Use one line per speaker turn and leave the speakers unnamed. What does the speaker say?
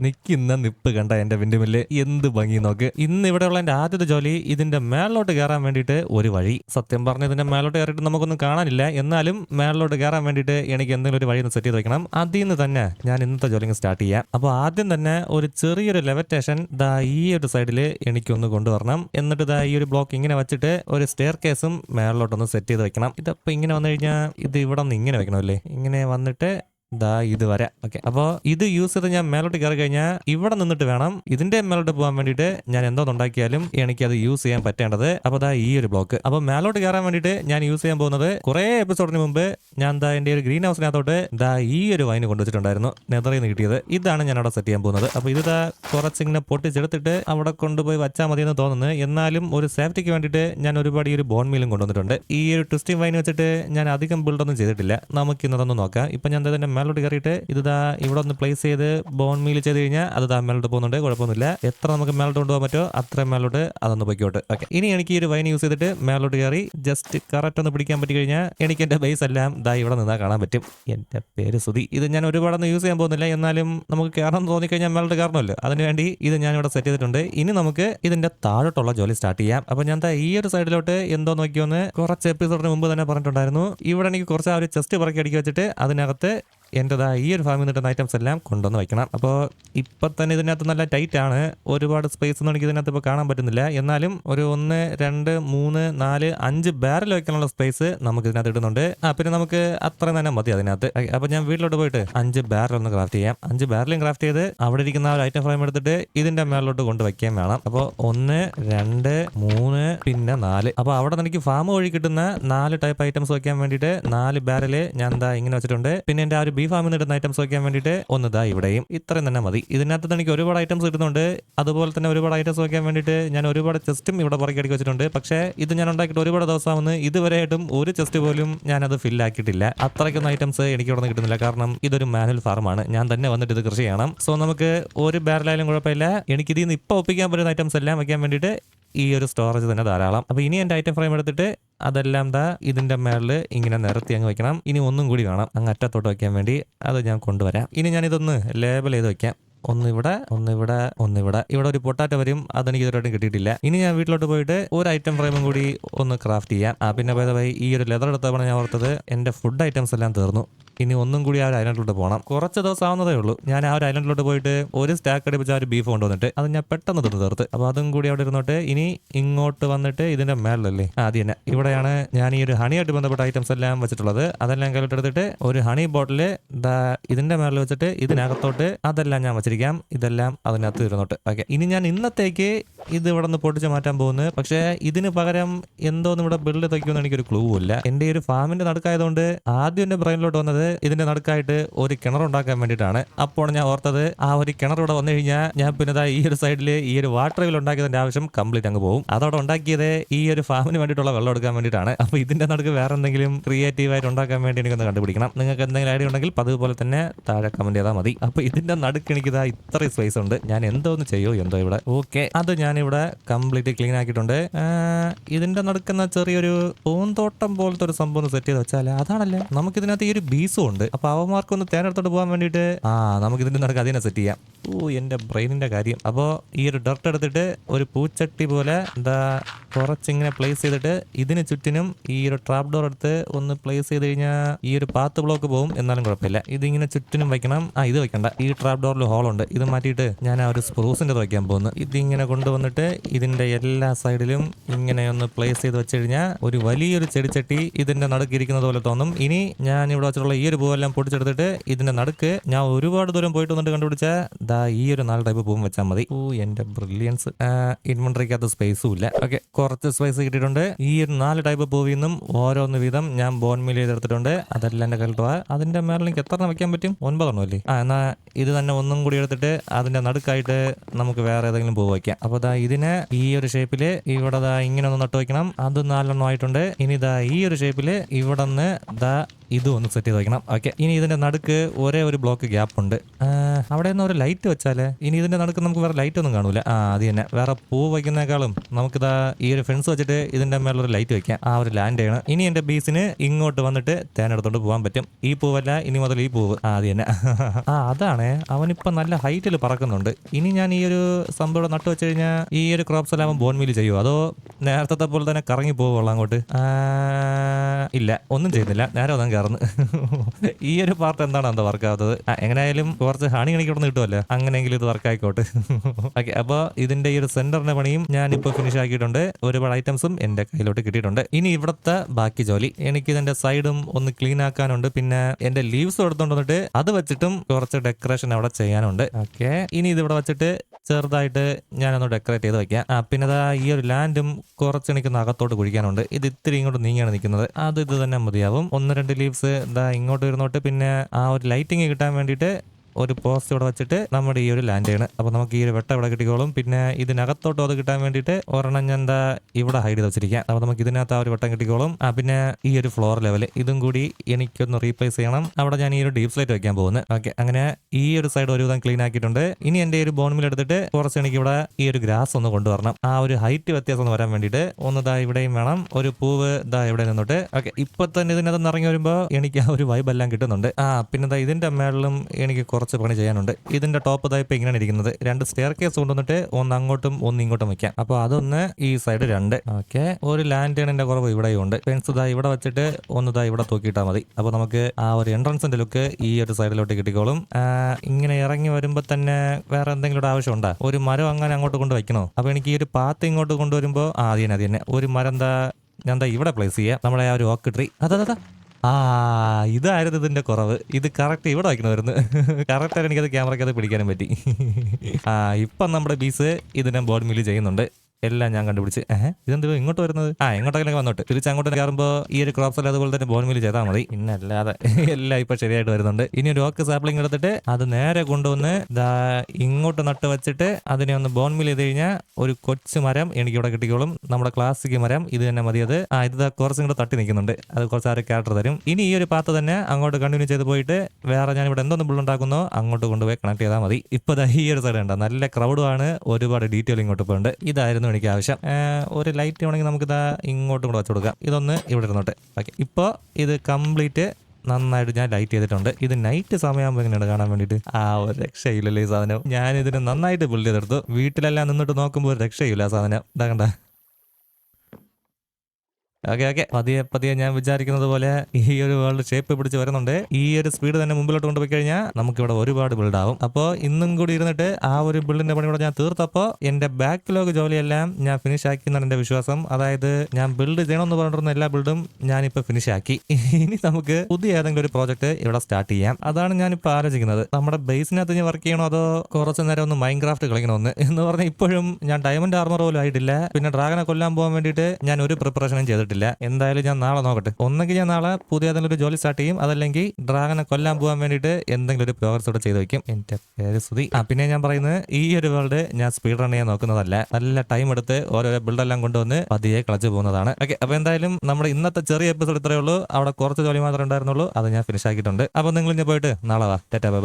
നിക്കുന്ന നിപ്പ് കണ്ട എന്റെ വിൻഡുമില്ല് എന്ത് ഭംഗി നോക്ക്. ഇന്ന് ഇവിടെയുള്ള എന്റെ ആദ്യത്തെ ജോലി ഇതിന്റെ മേളിലോട്ട് കയറാൻ വേണ്ടിയിട്ട് ഒരു വഴി. സത്യം പറഞ്ഞ ഇതിന്റെ മേലോട്ട് കയറിയിട്ട് നമുക്കൊന്നും കാണാനില്ല. എന്നാലും മേളിലോട്ട് കയറാൻ വേണ്ടിയിട്ട് എനിക്ക് എന്തെങ്കിലും ഒരു വഴി ഒന്ന് സെറ്റ് ചെയ്ത് വെക്കണം. അതിൽ നിന്ന് തന്നെ ഞാൻ ഇന്നത്തെ ജോലി സ്റ്റാർട്ട് ചെയ്യാം. അപ്പോൾ ആദ്യം തന്നെ ഒരു ചെറിയൊരു ലെവറ്റേഷൻ ദാ ഈ ഒരു സൈഡിൽ എനിക്കൊന്ന് കൊണ്ടുവരണം. എന്നിട്ട് ദാ ഈ ഒരു ബ്ലോക്ക് ഇങ്ങനെ വെച്ചിട്ട് ഒരു സ്റ്റെയർ കേസും മേളിലോട്ടൊന്ന് സെറ്റ് ചെയ്ത് വെക്കണം. ഇതപ്പോൾ ഇങ്ങനെ വന്നു കഴിഞ്ഞാൽ ഇത് ഇവിടെ ഇങ്ങനെ വെക്കണമല്ലേ? ഇങ്ങനെ വന്നിട്ട് ദാ ഇത് വരെ ഓക്കെ അപ്പോൾ ഇത് യൂസ് ചെയ്ത് ഞാൻ മേലോട്ട് കയറി കഴിഞ്ഞാൽ ഇവിടെ നിന്നിട്ട് വേണം ഇതിന്റെ മേലോട്ട് പോകാൻ വേണ്ടിയിട്ട് ഞാൻ എന്തോന്നുണ്ടാക്കിയാലും എനിക്ക് അത് യൂസ് ചെയ്യാൻ പറ്റേണ്ടത്. അപ്പോൾ ദാ ഈ ഒരു ബ്ലോക്ക് അപ്പോൾ മേലോട്ട് കയറാൻ വേണ്ടിയിട്ട് ഞാൻ യൂസ് ചെയ്യാൻ പോകുന്നത് കുറേ എപ്പിസോഡിന് മുമ്പ് ഞാൻ എന്താ എന്റെ ഒരു ഗ്രീൻ ഹൗസിനകത്തോട്ട് ദാ ഈ ഒരു വൈൻ കൊണ്ടുവച്ചിട്ടുണ്ടായിരുന്നു നെതറിൽ നിന്ന് കിട്ടിയത്. ഇതാണ് ഞാൻ അവിടെ സെറ്റ് ചെയ്യാൻ പോകുന്നത്. അപ്പോൾ ഇത് ദാ കുറച്ചിങ്ങനെ പൊട്ടിച്ചെടുത്തിട്ട് അവിടെ കൊണ്ടുപോയി വച്ചാൽ മതി എന്ന് തോന്നുന്നു. എന്നാലും ഒരു സേഫ്റ്റിക്ക് വേണ്ടിയിട്ട് ഞാൻ ഒരുപാട് ഈ ഒരു ബോൺ മീലും കൊണ്ടുവന്നിട്ടുണ്ട്. ഈ ഒരു ട്വിസ്റ്റിംഗ് വൈൻ വെച്ചിട്ട് ഞാൻ അധികം ബിൽഡൊന്നും ചെയ്തിട്ടില്ല. നമുക്ക് ഇന്നതൊന്ന് നോക്കാം. ഇപ്പം ഞാൻ ഇതിന്റെ മേലോട്ട് കയറിയിട്ട് ഇത് ഇവിടെ ഒന്ന് പ്ലേസ് ചെയ്ത് ബോൺ മീൽ ചെയ്ത് കഴിഞ്ഞാൽ അത് ദാ മേലോട്ട് പോകുന്നുണ്ട്. കുഴപ്പമൊന്നുമില്ല. എത്ര നമുക്ക് മേലോട്ട് കൊണ്ടുപോകാൻ പറ്റുമോ അത്ര മേലോട്ട് അതൊന്ന് പൊയ്ക്കോട്ട്. ഓക്കെ ഇനി എനിക്ക് ഈ ഒരു വൈൻ യൂസ് ചെയ്തിട്ട് മേലോട്ട് കയറി ജസ്റ്റ് കറക്റ്റ് ഒന്ന് പിടിക്കാൻ പറ്റി കഴിഞ്ഞാൽ എനിക്ക് എന്റെ ബേസ് എല്ലാം ദാ ഇവിടെ നിന്നാൽ കാണാൻ പറ്റും. എന്റെ പേര് സുതി ഇത് ഞാൻ ഒരുപാട് ഒരുപാടൊന്നും യൂസ് ചെയ്യാൻ പോകുന്നില്ല. എന്നാലും നമുക്ക് കയറാൻ തോന്നിക്കഴിഞ്ഞാൽ മേലോട്ട് കയറണമല്ലോ. അതിനുവേണ്ടി ഇത് ഞാൻ ഇവിടെ സെറ്റ് ചെയ്തിട്ടുണ്ട്. ഇനി നമുക്ക് ഇതിന്റെ താഴോട്ടുള്ള ജോലി സ്റ്റാർട്ട് ചെയ്യാം. അപ്പൊ ഞാൻ ഈ ഒരു സൈഡിലോട്ട് എന്തോ നോക്കിയോന്ന് കുറച്ച് എപ്പിസോഡിന് മുമ്പ് തന്നെ പറഞ്ഞിട്ടുണ്ടായിരുന്നു. ഇവിടെ എനിക്ക് കുറച്ച് ആ ഒരു ചെസ്റ്റ് പറക്കി അടിക്കി വെച്ചിട്ട് അതിനകത്ത് എന്റെതാ ഈ ഒരു ഫാമിൽ നിന്നിട്ടുന്ന ഐറ്റംസ് എല്ലാം കൊണ്ടുവന്ന് വയ്ക്കണം. അപ്പോൾ ഇപ്പം തന്നെ ഇതിനകത്ത് നല്ല ടൈറ്റ് ആണ്. ഒരുപാട് സ്പേസ് ഒന്നും എനിക്ക് ഇതിനകത്ത് ഇപ്പോൾ കാണാൻ പറ്റുന്നില്ല. എന്നാലും ഒരു ഒന്ന് രണ്ട് മൂന്ന് നാല് അഞ്ച് ബാരൽ വയ്ക്കാനുള്ള സ്പേസ് നമുക്ക് ഇതിനകത്ത് ഇടുന്നുണ്ട്. ആ പിന്നെ നമുക്ക് അത്രയും തന്നെ മതി അതിനകത്ത്. അപ്പോൾ ഞാൻ വീട്ടിലോട്ട് പോയിട്ട് അഞ്ച് ബാരൽ ഒന്ന് ക്രാഫ്റ്റ് ചെയ്യാം. അഞ്ച് ബാരലും ക്രാഫ്റ്റ് ചെയ്ത് അവിടെ ഇരിക്കുന്ന ആ ഒരു ഐറ്റം ഫ്രെയിം എടുത്തിട്ട് ഇതിന്റെ മേളിലോട്ട് കൊണ്ട് വയ്ക്കാൻ വേണം. അപ്പോൾ ഒന്ന് രണ്ട് മൂന്ന് പിന്നെ നാല്. അപ്പോൾ അവിടെ എനിക്ക് ഫാം വഴി കിട്ടുന്ന നാല് ടൈപ്പ് ഐറ്റംസ് വയ്ക്കാൻ വേണ്ടിയിട്ട് നാല് ബാരൽ ഞാൻ എന്താ ഇങ്ങനെ വെച്ചിട്ടുണ്ട്. പിന്നെ എന്റെ ആ ഒരു ബി ഫാമിൽ നിന്ന് ഇടുന്ന ഐറ്റംസ് വയ്ക്കാൻ വേണ്ടിയിട്ട് ഒന്നതാ ഇവിടെയും ഇത്രയും തന്നെ മതി. ഇതിനകത്ത് എനിക്ക് ഒരുപാട് ഐറ്റംസ് കിട്ടുന്നുണ്ട് അതുപോലെ തന്നെ ഒരുപാട് ഐറ്റംസ് വയ്ക്കാൻ വേണ്ടിയിട്ട് ഞാൻ ഒരുപാട് ചെസ്റ്റും ഇവിടെ പുറകെ അടിക്കി വെച്ചിട്ടുണ്ട്. പക്ഷേ ഇത് ഞാൻ ഉണ്ടാക്കിയിട്ട് ഒരുപാട് ദിവസമാവുന്ന. ഇതുവരെയായിട്ടും ഒരു ചെസ്റ്റ് പോലും ഞാൻ അത് ഫിൽ ആക്കിയിട്ടില്ല. അത്രയ്ക്കൊന്നും ഐറ്റംസ് എനിക്ക് ഇവിടെ കിട്ടുന്നില്ല. കാരണം ഇതൊരു മാനുവൽ ഫാമാണ് ഞാൻ തന്നെ വന്നിട്ട് ഇത് കൃഷി ചെയ്യണം. സോ നമുക്ക് ഒരു ബാരലായാലും കുഴപ്പമില്ല. എനിക്ക് ഇതിൽ നിന്ന് ഇപ്പോൾ ഒപ്പിക്കാൻ പറ്റുന്ന ഐറ്റംസ് എല്ലാം വയ്ക്കാൻ വേണ്ടിയിട്ട് ഈ ഒരു സ്റ്റോറേജ് തന്നെ ധാരാളം. അപ്പോൾ ഇനി എന്റെ ഐറ്റം ഫ്രെയിം എടുത്തിട്ട് അതെല്ലാം ദാ ഇതിന്റെ മേളിൽ ഇങ്ങനെ നിരത്തി അങ്ങ് വെക്കണം. ഇനി ഒന്നും കൂടി വേണം അങ്ങ് അറ്റത്തോട്ട് വെക്കാൻ വേണ്ടി അത് ഞാൻ കൊണ്ടുവരാം. ഇനി ഞാൻ ഇതൊന്ന് ലേബൽ ചെയ്ത് വെക്കാം. ഒന്ന് ഇവിടെ ഒന്ന് ഇവിടെ ഒരു പൊട്ടാറ്റ വരും. അതെനിക്ക് ഇതുവരെയായിട്ടും കിട്ടിയിട്ടില്ല. ഇനി ഞാൻ വീട്ടിലോട്ട് പോയിട്ട് ഒരു ഐറ്റം ഫ്രെയിമും കൂടി ഒന്ന് ക്രാഫ്റ്റ് ചെയ്യാം. ആ പിന്നെ ഈ ഒരു ലെതർ എടുത്തപ്പോൾ ഞാൻ ഓർത്തത്. എന്റെ ഫുഡ് ഐറ്റംസ് എല്ലാം തീർന്നു. ഇനി ഒന്നും കൂടി ആ ഒരു ഐലൻഡിലോട്ട് പോകണം കുറച്ച് ദിവസം ആവുന്നതേ ഉള്ളൂ. ഞാൻ ആ ഒരു ഐലൻഡിലോട്ട് പോയിട്ട് ഒരു സ്റ്റാക്ക് അടിപ്പിച്ച ആ ഒരു ബീഫ് കൊണ്ടുവന്നിട്ട് അത് ഞാൻ പെട്ടെന്ന് തിന്ന് തീർത്ത്. അപ്പോൾ അതും കൂടി അവിടെ ഇരുന്നോട്ട് ഇനി ഇങ്ങോട്ട് വന്നിട്ട് ഇതിന്റെ മേളിലല്ലേ? ആ, തന്നെ. ഇവിടെയാണ് ഞാൻ ഈ ഒരു ഹണിയായിട്ട് ബന്ധപ്പെട്ട ഐറ്റംസ് എല്ലാം വെച്ചിട്ടുള്ളത്. അതെല്ലാം കേട്ടെടുത്തിട്ട് ഒരു ഹണി ബോട്ടിൽ ഇതിന്റെ മേളിൽ വെച്ചിട്ട് ഇതിനകത്തോട്ട് അതെല്ലാം ഞാൻ വെച്ചിരിക്കാം. ഇതെല്ലാം അതിനകത്ത് ഇരുന്നോട്ട്. ഓക്കെ ഇനി ഞാൻ ഇന്നത്തേക്ക് ഇത് ഇവിടെ നിന്ന് പൊട്ടിച്ച് മാറ്റാൻ പോകുന്നത് പക്ഷേ ഇതിന് പകരം എന്തോന്നും ഇവിടെ ബിൽഡ് തയ്ക്കുമെന്ന് എനിക്കൊരു ക്ലൂ ഇല്ല. എന്റെ ഈ ഒരു ഫാമിന്റെ നടക്കായതുകൊണ്ട് ആദ്യം എന്റെ ബ്രെയിനിലോട്ട് വന്നത് ഇതിന്റെ നടുക്കായിട്ട് ഒരു കിണർ ഉണ്ടാക്കാൻ വേണ്ടിയിട്ടാണ്. അപ്പോൾ ഞാൻ ഓർത്തത് ആ ഒരു കിണർ ഇവിടെ വന്നു കഴിഞ്ഞാൽ ഞാൻ പിന്നെ ഈ ഒരു സൈഡിൽ ഈ ഒരു വാട്ടർ വീൽ ഉണ്ടാക്കിയതിന്റെ ആവശ്യം കംപ്ലീറ്റ് അങ്ങ് പോകും അതോടെ ഉണ്ടാക്കിയത് ഈ ഒരു ഫാമിന് വേണ്ടിയിട്ടുള്ള വെള്ളം എടുക്കാൻ വേണ്ടിയിട്ടാണ്. അപ്പോൾ ഇതിന്റെ നടുക്ക് വേറെ എന്തെങ്കിലും ക്രിയേറ്റീവ് ആയിട്ട് ഉണ്ടാക്കാൻ വേണ്ടി എനിക്കൊന്ന് കണ്ടുപിടിക്കണം. നിങ്ങൾക്ക് എന്തെങ്കിലും ഐഡിയ ഉണ്ടെങ്കിൽ പതുപോലെ തന്നെ താഴെ കമന്റ് ചെയ്താൽ മതി. അപ്പോൾ ഇതിന്റെ നടുക്ക് എനിക്ക് ഇതാ ഇത്രയും സ്പേസ് ഉണ്ട്. ഞാൻ എന്തോ ഒന്ന് ചെയ്യോ എന്തോ ഇവിടെ. ഓക്കെ അത് ഞാനിവിടെ കംപ്ലീറ്റ് ക്ലീൻ ആക്കിയിട്ടുണ്ട്. ഇതിന്റെ നടുക്കുന്ന ചെറിയൊരു പൂന്തോട്ടം പോലത്തെ ഒരു സംഭവം സെറ്റ് ചെയ്ത് വെച്ചാൽ അതാണല്ലേ? നമുക്ക് ഇതിനകത്ത് ഈ ഒരു ബീസും ഉണ്ട് അപ്പൊ അവന്മാർക്കൊന്ന് തേനെടുത്തോട്ട് പോകാൻ വേണ്ടിയിട്ട് ആ നമുക്ക് ഇതിന്റെ നടക്ക് അതിനെ സെറ്റ് ചെയ്യാം. ഓ എന്റെ ബ്രെയിനിന്റെ കാര്യം. അപ്പോൾ ഈ ഒരു ഡർട്ട് എടുത്തിട്ട് ഒരു പൂച്ചട്ടി പോലെ എന്താ കുറച്ചിങ്ങനെ പ്ലേസ് ചെയ്തിട്ട് ഇതിന് ചുറ്റിനും ഈ ഒരു ട്രാപ്പ് ഡോർ എടുത്ത് ഒന്ന് പ്ലേസ് ചെയ്ത് കഴിഞ്ഞാൽ ഈ ഒരു പാത്ത് ബ്ലോക്ക് പോകും. എന്നാലും കുഴപ്പമില്ല. ഇതിങ്ങനെ ചുറ്റിനും വെക്കണം. ആ ഇത് വെക്കണ്ട. ഈ ട്രാപ്പ് ഡോറിൽ ഹോളുണ്ട് ഇത് മാറ്റിയിട്ട് ഞാൻ ആ ഒരു സ്പ്രൂസിന്റെ വയ്ക്കാൻ പോകുന്നു. ഇതിങ്ങനെ കൊണ്ടുവന്നിട്ട് ഇതിന്റെ എല്ലാ സൈഡിലും ഇങ്ങനെ ഒന്ന് പ്ലേസ് ചെയ്ത് വെച്ച് കഴിഞ്ഞാൽ ഒരു വലിയൊരു ചെടിച്ചട്ടി ഇതിന്റെ നടുക്കിരിക്കുന്നത് പോലെ തോന്നും. ഇനി ഞാൻ ഇവിടെ വെച്ചിട്ടുള്ള ഈ ഒരു പൂവെല്ലാം പൊടിച്ചെടുത്തിട്ട് ഇതിന്റെ നടുക്ക് ഞാൻ ഒരുപാട് ദൂരം പോയിട്ട് വന്നിട്ട് കണ്ടുപിടിച്ച ദാ ഈ ഒരു നാല് ടൈപ്പ് പൂവും വെച്ചാൽ മതി. ഓ എന്റെ ബ്രില്യൻസ് ഇൻവെന്ററിക്കകത്ത് സ്പേസും ഇല്ല. ഓക്കെ കുറച്ച് സ്പേസ് കിട്ടിയിട്ടുണ്ട്. ഈ ഒരു നാല് ടൈപ്പ് പൂവിൽ നിന്നും ഓരോന്ന് വീതം ഞാൻ ബോൺ മിൽ ചെയ്തെടുത്തിട്ടുണ്ട്. അതെല്ലാം എന്റെ കയ്യിൽ അതിന്റെ മേലെ എനിക്ക് എത്ര വെക്കാൻ പറ്റും? ഒൻപതെണ്ണം അല്ലേ? ആ എന്നാ ഇത് തന്നെ ഒന്നും കൂടി എടുത്തിട്ട് അതിന്റെ നടുക്കായിട്ട് നമുക്ക് വേറെ ഏതെങ്കിലും പൂവ് വയ്ക്കാം അപ്പോൾ ദാ ഇതിനെ ഈ ഒരു ഷേപ്പിൽ ഇവിടെ ദാ ഇങ്ങനെ ഒന്ന് നട്ടു വെക്കണം. അത് നാലെണ്ണം ആയിട്ടുണ്ട്. ഇനി ദാ ഈ ഒരു ഷേപ്പിൽ ഇവിടെ നിന്ന് ദാ ഇതും ഒന്ന് സെറ്റ് ചെയ്ത് വെക്കണം ഓക്കെ ഇനി ഇതിന്റെ നടുക്ക് ഒരേ ഒരു ബ്ലോക്ക് ഗ്യാപ്പ് ഉണ്ട്. അവിടെ നിന്ന് ഒരു ലൈറ്റ് വെച്ചാലേ ഇനി ഇതിന്റെ നടുക്ക് നമുക്ക് വേറെ ലൈറ്റ് ഒന്നും കാണൂല. ആ അത് തന്നെ. വേറെ പൂ വയ്ക്കുന്നേക്കാളും നമുക്കിതാ ഈ ഒരു ഫെൻസ് വെച്ചിട്ട് ഇതിന്റെ മേലൊരു ലൈറ്റ് വെക്കാം. ആ ഒരു ലാൻഡ് ചെയ്യണം. ഇനി എന്റെ ബീസിന് ഇങ്ങോട്ട് വന്നിട്ട് പോവാൻ പോകാൻ പറ്റും. ഈ പൂവല്ല ഇനി മുതൽ ഈ പൂവ്. ആ അത് തന്നെ. ആ അതാണ്. അവനിപ്പോ നല്ല ഹൈറ്റിൽ പറക്കുന്നുണ്ട്. ഇനി ഞാൻ ഈ ഒരു സംഭവം നട്ടു വെച്ച് കഴിഞ്ഞാൽ ഈ ഒരു ക്രോപ്സ് എല്ലാം ബോൺ മീൽ ചെയ്യുമോ അതോ നേരത്തെ പോലെ തന്നെ കറങ്ങി പോവുള്ളൂ അങ്ങോട്ട്? ഇല്ല. ഒന്നും ചെയ്യുന്നില്ല. നേരെ ഒന്നും കയറുന്നു. ഈ ഒരു പാർട്ട് എന്താണ് എന്താ വർക്ക് ആവുന്നത് എങ്ങനെയായാലും കുറച്ച് ഹണി കണിക്ക് ഇവിടെ കിട്ടുമല്ലോ അങ്ങനെയെങ്കിലും ഇത് വർക്ക് ആയിക്കോട്ടെ. ഓക്കെ അപ്പോൾ ഇതിന്റെ ഈ ഒരു സെന്ററിന്റെ പണിയും ഞാൻ ഇപ്പോൾ ഫിനിഷ് ആക്കിയിട്ടുണ്ട്. ഒരുപാട് ഐറ്റംസും എന്റെ കയ്യിലോട്ട് കിട്ടിയിട്ടുണ്ട്. ഇനി ഇവിടുത്തെ ബാക്കി ജോലി. എനിക്ക് ഇതിന്റെ സൈഡും ഒന്ന് ക്ലീൻ ആക്കാനുണ്ട്. പിന്നെ എന്റെ ലീവ്സ് എടുത്തോണ്ട് വന്നിട്ട് അത് വെച്ചിട്ടും കുറച്ച് ഡെക്കറേഷൻ അവിടെ ചെയ്യാനുണ്ട്. ഓക്കെ ഇനി ഇത് ഇവിടെ വെച്ചിട്ട് ചെറുതായിട്ട് ഞാനൊന്ന് ഡെക്കറേറ്റ് ചെയ്ത് വെക്കാം. ആ പിന്നെ അതാ ഈ ഒരു ലാൻഡും കുറച്ച് എനിക്ക് അകത്തോട്ട് കുഴിക്കാനുണ്ട്. ഇത് ഇത്തിരി ഇങ്ങോട്ട് നീങ്ങിയാണ് നിൽക്കുന്നത്. അത് ഇത് തന്നെ മതിയാവും. ഒന്ന് രണ്ട് ലീവ്സ് ദാ ഇങ്ങോട്ട് ഇരുന്നോട്ട് പിന്നെ ആ ഒരു ലൈറ്റിംഗ് കിട്ടാൻ വേണ്ടിയിട്ട് ഒരു പോസ്റ്റ് ഇവിടെ വെച്ചിട്ട് നമ്മുടെ ഈ ഒരു ലാൻഡ് ആണ്. അപ്പൊ നമുക്ക് ഈ ഒരു വെട്ട ഇവിടെ കിട്ടിക്കോളും. പിന്നെ ഇതിനകത്തോട്ട് അത് കിട്ടാൻ വേണ്ടിയിട്ട് ഒരെണ്ണം ഞാൻ എന്താ ഇവിടെ ഹൈഡ് ചെയ്ത് വെച്ചിരിക്കാം. അപ്പൊ നമുക്ക് ഇതിനകത്ത് ആ ഒരു വെട്ടം കിട്ടിക്കോളും. ആ പിന്നെ ഈ ഒരു ഫ്ലോർ ലെവൽ ഇതും കൂടി എനിക്കൊന്ന് റീപ്ലേസ് ചെയ്യണം. അവിടെ ഞാൻ ഈ ഒരു ഡീപ് സ്ലൈറ്റ് വെക്കാൻ പോകുന്നത് ഓക്കെ അങ്ങനെ ഈ ഒരു സൈഡ് ഒരുവിധം ക്ലീൻ ആക്കിയിട്ടുണ്ട്. ഇനി എന്റെ ഒരു ബോൺമിൽ എടുത്തിട്ട് കുറച്ച് എനിക്ക് ഇവിടെ ഈ ഒരു ഗ്രാസ് ഒന്ന് കൊണ്ടുവരണം. ആ ഒരു ഹൈറ്റ് വ്യത്യാസം ഒന്ന് വരാൻ വേണ്ടിയിട്ട് ഒന്ന് ദാ ഇവിടെയും വേണം. ഒരു പൂവ് ദാ ഇവിടെ നിന്നോട്ട്. ഓക്കെ ഇപ്പൊ തന്നെ ഇതിനകത്ത് ഇറങ്ങി വരുമ്പോൾ എനിക്ക് ആ ഒരു വൈബ് എല്ലാം കിട്ടുന്നുണ്ട്. ആ പിന്നെ ദാ ഇതിന്റെ മേളിലും എനിക്ക് കുറച്ച് പണി ചെയ്യാനുണ്ട്. ഇതിന്റെ ടോപ്പ് ഇപ്പൊ ഇങ്ങനെയാണ് ഇരിക്കുന്നത്. രണ്ട് സ്റ്റെയർ കേസ് കൊണ്ടുവന്നിട്ട് ഒന്ന് അങ്ങോട്ടും ഒന്ന് ഇങ്ങോട്ടും വെക്കാം. അപ്പൊ അതൊന്ന് ഈ സൈഡ് രണ്ട്. ഓക്കെ. ഒരു ലാൻഡേണിന്റെ കുറവ് ഇവിടെയും ഉണ്ട്. ഫെൻസ് ദാ ഇവിടെ വെച്ചിട്ട് ഒന്ന് ദാ ഇവിടെ തൂക്കിയിട്ടാൽ മതി. അപ്പൊ നമുക്ക് ആ ഒരു എൻട്രൻസിന്റെ ലുക്ക് ഈ ഒരു സൈഡിലോട്ട് കിട്ടിക്കോളും. ഇങ്ങനെ ഇറങ്ങി വരുമ്പോ തന്നെ വേറെ എന്തെങ്കിലും ഒരു ആവശ്യം ആവശ്യമുണ്ടോ ഒരു മരം അങ്ങനെ അങ്ങോട്ട് കൊണ്ട് വെക്കണോ? അപ്പൊ എനിക്ക് ഈ ഒരു പാത്ത് ഇങ്ങോട്ട് കൊണ്ടുവരുമ്പോ ആ അത് തന്നെ ഒരു മരം എന്താ ഞാൻ എന്താ ഇവിടെ പ്ലേസ് ചെയ്യാം. നമ്മളെ ആ ഒരു ഓക്ക് ട്രീ അതാ. ആ ഇതായിരുന്നു ഇതിന്റെ കുറവ്. ഇത് കറക്റ്റ് ഇവിടെ വയ്ക്കണമായിരുന്നു. കറക്റ്റ് ആയിട്ട് എനിക്കത് ക്യാമറയ്ക്കത് പിടിക്കാനും പറ്റി. ആ ഇപ്പം നമ്മുടെ ബീസ് ഇതിനെ ബോർഡ് മില്ല് ചെയ്യുന്നുണ്ട്. എല്ലാം ഞാൻ കണ്ടുപിടിച്ച്. ഏഹ് ഇതെന്ത് ഇങ്ങോട്ട് വരുന്നത്? ആ എങ്ങോട്ടെങ്കിലും വന്നോട്ട്. തിരിച്ച് അങ്ങോട്ട് കയറുമ്പോൾ ഈ ഒരു ക്രോപ്സ് അല്ല അതുപോലെ തന്നെ ബോൺ ചെയ്താൽ മതി. പിന്നെ അല്ലാതെ എല്ലാം ഇപ്പൊ ശരിയായിട്ട് വരുന്നുണ്ട്. ഇനി ഒരു ഓക്ക് സാപ്ലിംഗ് എടുത്തിട്ട് അത് നേരെ കൊണ്ടുവന്ന് ദാ ഇങ്ങോട്ട് നട്ട് വെച്ചിട്ട് അതിനെ ഒന്ന് ബോൺ മില്ല് ചെയ്ത് കഴിഞ്ഞാൽ ഒരു കൊച്ചു മരം എനിക്ക് ഇവിടെ കിട്ടിക്കോളും. നമ്മുടെ ക്ലാസിക് മരം. ഇത് തന്നെ മതിയത് ആ ഇത് കുറച്ചും കൂടെ തട്ടി നിൽക്കുന്നുണ്ട്. അത് കുറച്ച് ആ ഒരു ക്യാരക്ടർ തരും. ഇനി ഈ ഒരു പാത്ത് തന്നെ അങ്ങോട്ട് കണ്ടിന്യൂ ചെയ്ത് പോയിട്ട് വേറെ ഞാൻ ഇവിടെ എന്തോന്ന് ബിൽഡ് ഉണ്ടാക്കുന്നോ അങ്ങോട്ട് കൊണ്ടുപോയി കണക്ട് ചെയ്താൽ മതി. ഇപ്പൊ ഈ ഒരു സൈഡ് ഉണ്ട് നല്ല ക്രൗഡുമാണ് ഒരുപാട് ഡീറ്റെയിൽ ഇങ്ങോട്ട് പോകുന്നുണ്ട് ഇതായിരുന്നു എനിക്ക് ആവശ്യം. ഒരു ലൈറ്റ് വേണമെങ്കിൽ നമുക്ക് ഇതാ ഇങ്ങോട്ടും കൂടെ വെച്ച് കൊടുക്കാം ഇതൊന്ന് ഇവിടെ ഇരുന്നോട്ടെ. ഓക്കെ ഇപ്പോൾ ഇത് കംപ്ലീറ്റ് നന്നായിട്ട് ഞാൻ ലൈറ്റ് ചെയ്തിട്ടുണ്ട്. ഇത് നൈറ്റ് സമയമാകുമ്പോൾ എങ്ങനെയാണ് കാണാൻ വേണ്ടിട്ട് ആ ഒരു രക്ഷയില്ലല്ലേ ഈ സാധനം. ഞാൻ ഇതിന് നന്നായിട്ട് ബിൽഡ് ചെയ്തെടുത്തു. വീട്ടിലെല്ലാം നിന്നിട്ട് നോക്കുമ്പോൾ ഒരു രക്ഷയില്ല ആ സാധനം. ഇതാ കണ്ട. Okay okay. പതിയെ പതിയെ ഞാൻ വിചാരിക്കുന്നത് പോലെ ഈ ഒരു വേൾഡ് ഷേപ്പ് പിടിച്ച് വരുന്നുണ്ട്. ഈ ഒരു സ്പീഡ് തന്നെ മുമ്പിലോട്ട് കൊണ്ടുപോയി കഴിഞ്ഞാൽ നമുക്ക് ഇവിടെ ഒരുപാട് ബിൽഡ് ആവും. അപ്പോ ഇന്നും കൂടി ഇരുന്നിട്ട് ആ ഒരു ബിൽഡിന്റെ പണി കൂടെ ഞാൻ തീർത്തപ്പോൾ എന്റെ ബാക്ക്ലോഗ് ജോലിയെല്ലാം ഞാൻ ഫിനിഷ് ആക്കി എന്നാണ് വിശ്വാസം. അതായത് ഞാൻ ബിൽഡ് ചെയ്യണമെന്ന് പറഞ്ഞിരുന്ന എല്ലാ ബിൽഡും ഞാൻ ഞാനിപ്പോൾ ഫിനിഷ് ആക്കി. ഇനി നമുക്ക് പുതിയ ഏതെങ്കിലും ഒരു പ്രോജക്റ്റ് ഇവിടെ സ്റ്റാർട്ട് ചെയ്യാം. അതാണ് ഞാൻ ഞാനിപ്പോൾ ആലോചിക്കുന്നത്. നമ്മുടെ ബേസിനകത്ത് ഞാൻ വർക്ക് ചെയ്യണോ അതോ കുറച്ച് നേരം ഒന്ന് മൈൻക്രാഫ്റ്റ് കളിക്കണമെന്ന് എന്ന് പറഞ്ഞാൽ ഇപ്പോഴും ഞാൻ ഡയമണ്ട് ആർമർ പോലും ആയിട്ടില്ല. പിന്നെ ഡ്രാഗനെ കൊല്ലാൻ പോകാൻ വേണ്ടിയിട്ട് ഞാൻ ഒരു പ്രിപ്പറേഷനും ചെയ്തിട്ടില്ല. എന്തായാലും ഞാൻ നാളെ നോക്കട്ടെ. ഒന്നെങ്കിൽ ഞാൻ നാളെ പുതിയ ഏതെങ്കിലും ഒരു ജോലി സ്റ്റാർട്ട് ചെയ്യും. അതല്ലെങ്കിൽ ഡ്രാഗനെ കൊല്ലാൻ പോകാൻ വേണ്ടിയിട്ട് എന്തെങ്കിലും ഒരു പ്രോഗ്രസ് ഇവിടെ ചെയ്ത് വെക്കും എന്റെ പേര് സുധി ആ പിന്നെ ഞാൻ പറയുന്നത് ഈ ഒരു വേൾഡ് ഞാൻ സ്പീഡ് റൺ ചെയ്യാൻ നോക്കുന്നതല്ല. നല്ല ടൈം എടുത്ത് ഓരോരോ ബിൽഡെല്ലാം കൊണ്ടുവന്ന് പതിയെ കളച്ചു പോകുന്നതാണ്. ഓക്കെ അപ്പൊ എന്തായാലും നമ്മുടെ ഇന്നത്തെ ചെറിയ എപ്പിസോഡ് ഇത്രയേ ഉള്ളൂ. അവിടെ കുറച്ച് ജോലി മാത്രമേ ഉണ്ടായിരുന്നുള്ളൂ. അത് ഞാൻ ഫിനിഷ് ആക്കിയിട്ടുണ്ട്. അപ്പൊ നിങ്ങൾ ഇനി പോയിട്ട് നാളെ വാ. Tata bye